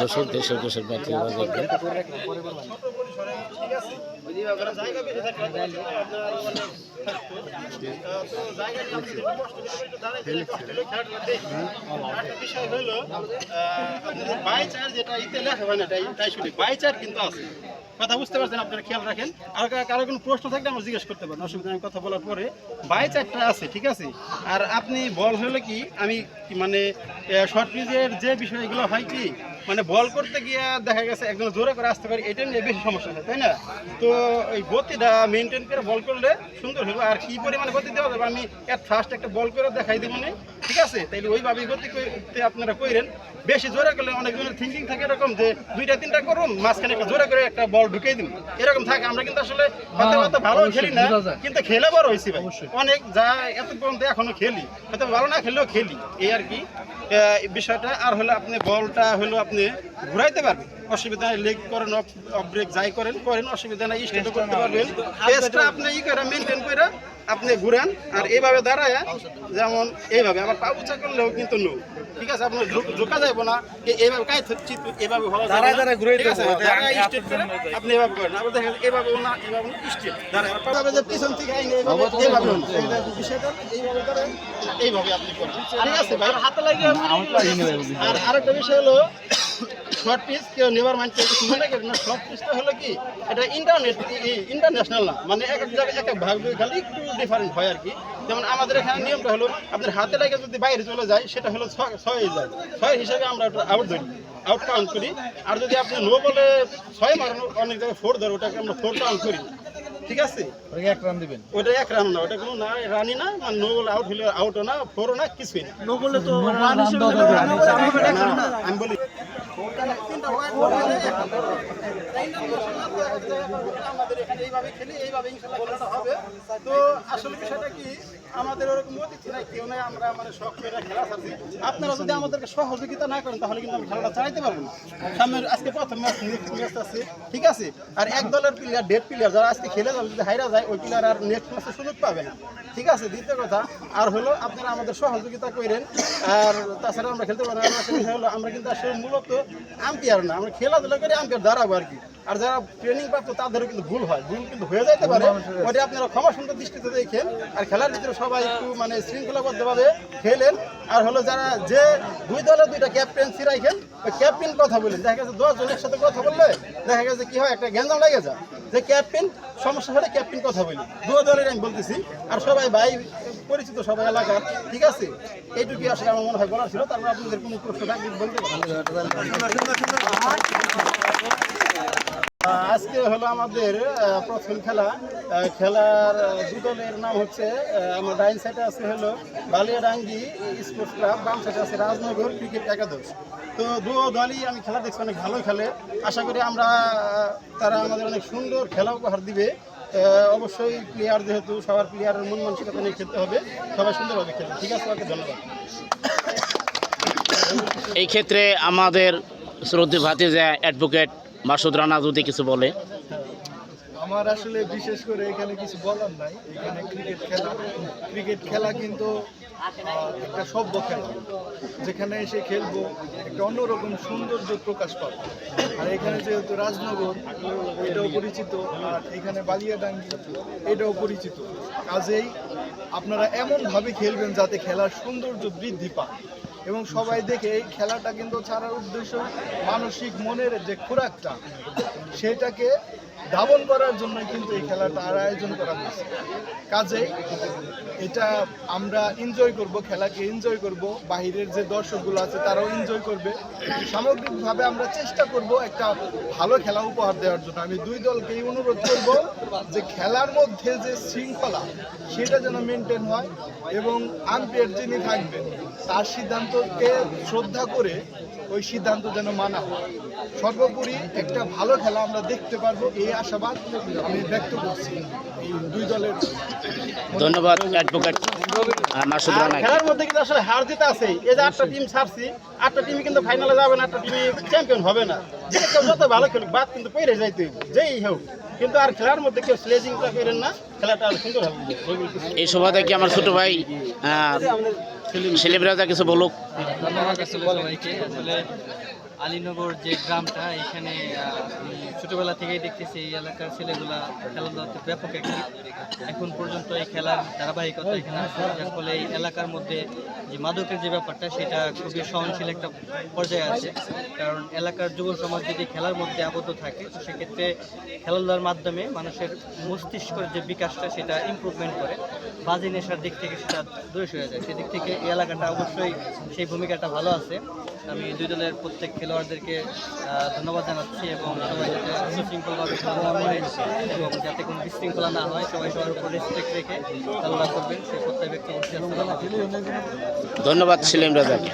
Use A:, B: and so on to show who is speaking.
A: দর্শক, দেশের দেশের বাকি দেখবেন।
B: বাই চার যেটা ইতে লেখা হয় না তাই শুনি। বাই চার কিন্তু আছে। কথা বুঝতে পারছেন, আপনারা খেয়াল রাখেন। আর কারও কোনো প্রশ্ন থাকলে আমার জিজ্ঞেস করতে পারেন, অসুবিধা নেই, কথা বলার পরে বাই চারটা আছে, ঠিক আছে? আর আপনি বল হলো কি, আমি মানে শর্ট পিচের যে বিষয়গুলো হয় কি মানে বল করতে গিয়ে দেখা গেছে একজন জোরে করে আসতে পারে, এটা নিয়ে বেশি সমস্যা হয়, তাই না? তো এই গতিটা মেনটেন করে বল করলে সুন্দর হবে আর কি পরিমাণে গতি দেওয়া যাবে, আমি এট ফার্স্ট একটা বল করে দেখাই দেবো না। ঠিক আছে? তাইলে ওইভাবেই গতি করতে আপনারা কইরেন। বেশি জোরে করলে অনেকজনের থিঙ্কিং থাকে এরকম যে দুইটা তিনটা করুন মাঝখানে একটা জোরে করে একটা বল ঢুকিয়ে দিন। এরকম থাকে। আমরা কিন্তু আসলে হয়তো ভালো খেলি না কিন্তু খেলে বড় হয়েছি ভাই। অনেক যা এত পর্যন্ত এখনও খেলি। হয়তো ভালো না খেলেও খেলি। এই আর কি। বিষয়টা আর হলো আপনি বলটা হলো আপনি ঘুরাইতে পারবেন। অসুবিধা নেই লেগ করেন অফ ব্রেক যাই করেন করেন অসুবিধা নেই স্টেটও করতে পারবেন। আপনি ই করে মেনটেন করে আপনি ঘুরান আর এইভাবে দাঁড়ায় যেমন এইভাবে। আবার পা উঁচা করলেও কিন্তু নো ঠিক আছে আপনার ঝুঁক- ঝুঁকা যাইব না এইভাবে কাই চিত এইভাবে হওয়া যাবে
C: দাঁড়ায় দাঁড়ায় ঘুরাইতে
B: ঠিক আছে? দাঁড়ায় করে আপনি এভাবে করেন। আবার দেখেন এভাবে না এভাবে না দাঁড়ায় আবার যে পিছন থেকে আইনে এইভাবে এইভাবে বিষয়টা এইভাবে এইভাবে আপনি করেন। ঠিক আছে ভাই। হাতে লাগিয়ে আর আরেকটা বিষয় হলো শর্ট পিস কেউ নেবার মানছে মনে করেন না শর্ট পিসটা হলো কি? এটা ইন্টারনেট ইন্টারন্যাশনাল না। মানে এক এক জায়গায় এক এক ভাগ খালি একটু ডিফারেন্ট হয় আর কি। যেমন আমাদের এখানে নিয়মটা হলো আপনার হাতে লাগে যদি বাইরে চলে যায় সেটা হলো ছয় ছয় যায়। ছয় হিসাবে আমরা ওটা আউট ধরি আউট কাউন্ট করি। আর যদি আপনি নো বলে ছয় মারেন অনেক জায়গায় ফোর ধরে ওটাকে আমরা ফোর কাউন্ট করি। ঠিক আছে?
C: এক রান দিবেন।
B: ওটা এক রান না ওটা কোনো না রানই না মানে নো বল আউট হলে আউটও না ফোরও না কিছুই না।
C: নো বললে তো রান হিসেবে
B: না, আমি বলি তো আসলে বিষয়টা কি আমাদের খেলা আপনারা যদি আমাদেরকে সহযোগিতা না করেন, তাহলে কিন্তু আমি খেলাটা চালাইতে পারব না। সামনের আজকে প্রথম আছে, ঠিক আছে? আর এক দলের প্লেয়ার ডেড প্লেয়ার যারা আজকে খেলে যাবে, যদি হাইরা যায়, ওই প্লেয়ার আর নেক্সট ম্যাচে সুযোগ পাবে না। ঠিক আছে? দ্বিতীয় কথা, আর হলো আপনারা আমাদের সহযোগিতা করেন, আর তাছাড়া আমরা খেলতে পারি না। একটা বিষয় হলো আমরা কিন্তু আসলে মূলত আম্পিয়ার না আমরা খেলাধুলা করে আম্পিয়ার দাঁড়াবো আর কি। আর যারা ট্রেনিং প্রাপ্ত তাদেরও কিন্তু ভুল হয়। ভুল কিন্তু হয়ে যেতে পারে ওটা আপনারা ক্ষমা সুন্দর দৃষ্টিতে দেখেন। আর খেলার ভিতরে সবাই একটু মানে শৃঙ্খলাবদ্ধভাবে খেলেন। আর হলো যারা যে দুই দলে দুইটা ক্যাপ্টেন্সি রাখেন ওই ক্যাপ্টেন কথা বলেন। দেখা গেছে দশ জনের সাথে কথা বললে দেখা গেছে কি হয় একটা গ্যাঞ্জাম লেগে যায়। যে ক্যাপ্টেন সমস্যা হলে ক্যাপ্টেন কথা বলি। দু দলের আমি বলতেছি। আর সবাই ভাই পরিচিত সবাই এলাকার ঠিক আছে? এইটুকুই আসলে আমার মনে হয় বলার ছিল। তারপর আপনাদের কোনো প্রশ্ন থাকলে বলতে আজকে হলো আমাদের প্রথম খেলা। খেলার আহ, দু দলের নাম হচ্ছে আমার ডাইন সাইডে আছে হলো বালিয়াডাঙ্গি স্পোর্টস ক্লাব বাম সাইডে আছে রাজনগর ক্রিকেট একাদশ। তো দু দলই আমি খেলা দেখছি অনেক ভালো খেলে। আশা করি আমরা তারা আমাদের অনেক সুন্দর খেলা উপহার দিবে। অবশ্যই প্লেয়ার যেহেতু, সবার প্লেয়ারের মন মানসিকতা নিয়ে খেলতে হবে। সবাই সুন্দরভাবে খেলবে ঠিক আছে তোমাকে ধন্যবাদ।
A: এই ক্ষেত্রে আমাদের শ্রদ্ধে ভাতে ভাতিজা অ্যাডভোকেট মাসুদ রানা যদি কিছু বলে।
C: আমার আসলে বিশেষ করে এখানে কিছু বলার নাই। এখানে ক্রিকেট খেলা ক্রিকেট খেলা কিন্তু একটা সভ্য খেলা। যেখানে এসে খেলব, একটা অন্যরকম সৌন্দর্য প্রকাশ পাবো। আর এখানে যেহেতু রাজনগর, এটাও পরিচিত, আর এখানে বালিয়াডাঙ্গি, এটাও পরিচিত। কাজেই আপনারা এমনভাবে খেলবেন যাতে খেলার সৌন্দর্য বৃদ্ধি পায়। এবং সবাই দেখে এই খেলাটা কিন্তু ছাড়ার উদ্দেশ্য মানসিক মনের যে খোরাকটা, সেটাকে ধাবন করার জন্য কিন্তু এই খেলাটা আর আয়োজন করা হয়েছে। কাজেই এটা আমরা এনজয় করব, খেলাকে এনজয় করব, বাহিরের যে দর্শকগুলো আছে তারাও এনজয় করবে। সামগ্রিকভাবে আমরা চেষ্টা করব একটা ভালো খেলা উপহার দেওয়ার জন্য। আমি দুই দলকেই অনুরোধ করব যে খেলার মধ্যে যে শৃঙ্খলা, সেটা যেন মেনটেন হয় এবং আম্পায়ার যিনি থাকবেন, তার সিদ্ধান্তকে শ্রদ্ধা করে ওই সিদ্ধান্ত যেন মানা হয়। সর্বোপরি একটা ভালো খেলা আমরা দেখতে পারব এই আশাবাদ আমি ব্যক্ত করছি দুই দলের।
A: ধন্যবাদ অ্যাডভোকেট
B: খেলার মধ্যে কিন্তু আসলে হার জিতে আছে। এই যে আটটা টিম ছাড়ছি আটটা টিমই কিন্তু ফাইনালে যাবে না আটটা টিমই চ্যাম্পিয়ন হবে না। যে কেউ যত ভালো খেলুক বাদ কিন্তু পইরে যাইতে যেই হোক। কিন্তু আর খেলার মধ্যে কেউ স্লেজিংটা করেন না খেলাটা আর সুন্দর হবে
A: এই সভা থেকে আমার ছোট ভাই সেলিম রাজা কিছু বলুক।
D: ধন্যবাদ আসলে আলীনগর যে গ্রামটা, এখানে ছোটবেলা থেকেই দেখতেছি এই এলাকার ছেলেগুলা খেলাধুলাতে ব্যাপক অ্যাক্টিভ এখন পর্যন্ত এই খেলার ধারাবাহিকতা এখানে যার ফলে এই এলাকার মধ্যে যে মাদকের যে ব্যাপারটা, সেটা খুবই সহনশীল একটা পর্যায়ে আছে। কারণ এলাকার যুব সমাজ যদি খেলার মধ্যে আবদ্ধ থাকে, তো সেক্ষেত্রে খেলাধুলার মাধ্যমে মানুষের মস্তিষ্কের যে বিকাশটা, সেটা ইমপ্রুভমেন্ট করে। বাজি নেশার দিক থেকে সেটা দূরে সরে যায়। সেদিক থেকে এই এলাকাটা অবশ্যই সেই ভূমিকাটা ভালো আছে। আমি দুই দলের প্রত্যেক খেলোয়াড়দেরকে ধন্যবাদ জানাচ্ছি এবং সবাই যাতে সুশৃঙ্খলভাবে খেলাধুলা করে এবং যাতে কোনো বিশৃঙ্খলা না হয়, সবাই সবার উপর রেসপেক্ট রেখে খেলাধুলা করবেন, সেই প্রত্যেক ব্যক্তি
A: ধন্যবাদ ছিলেন রাজাকে।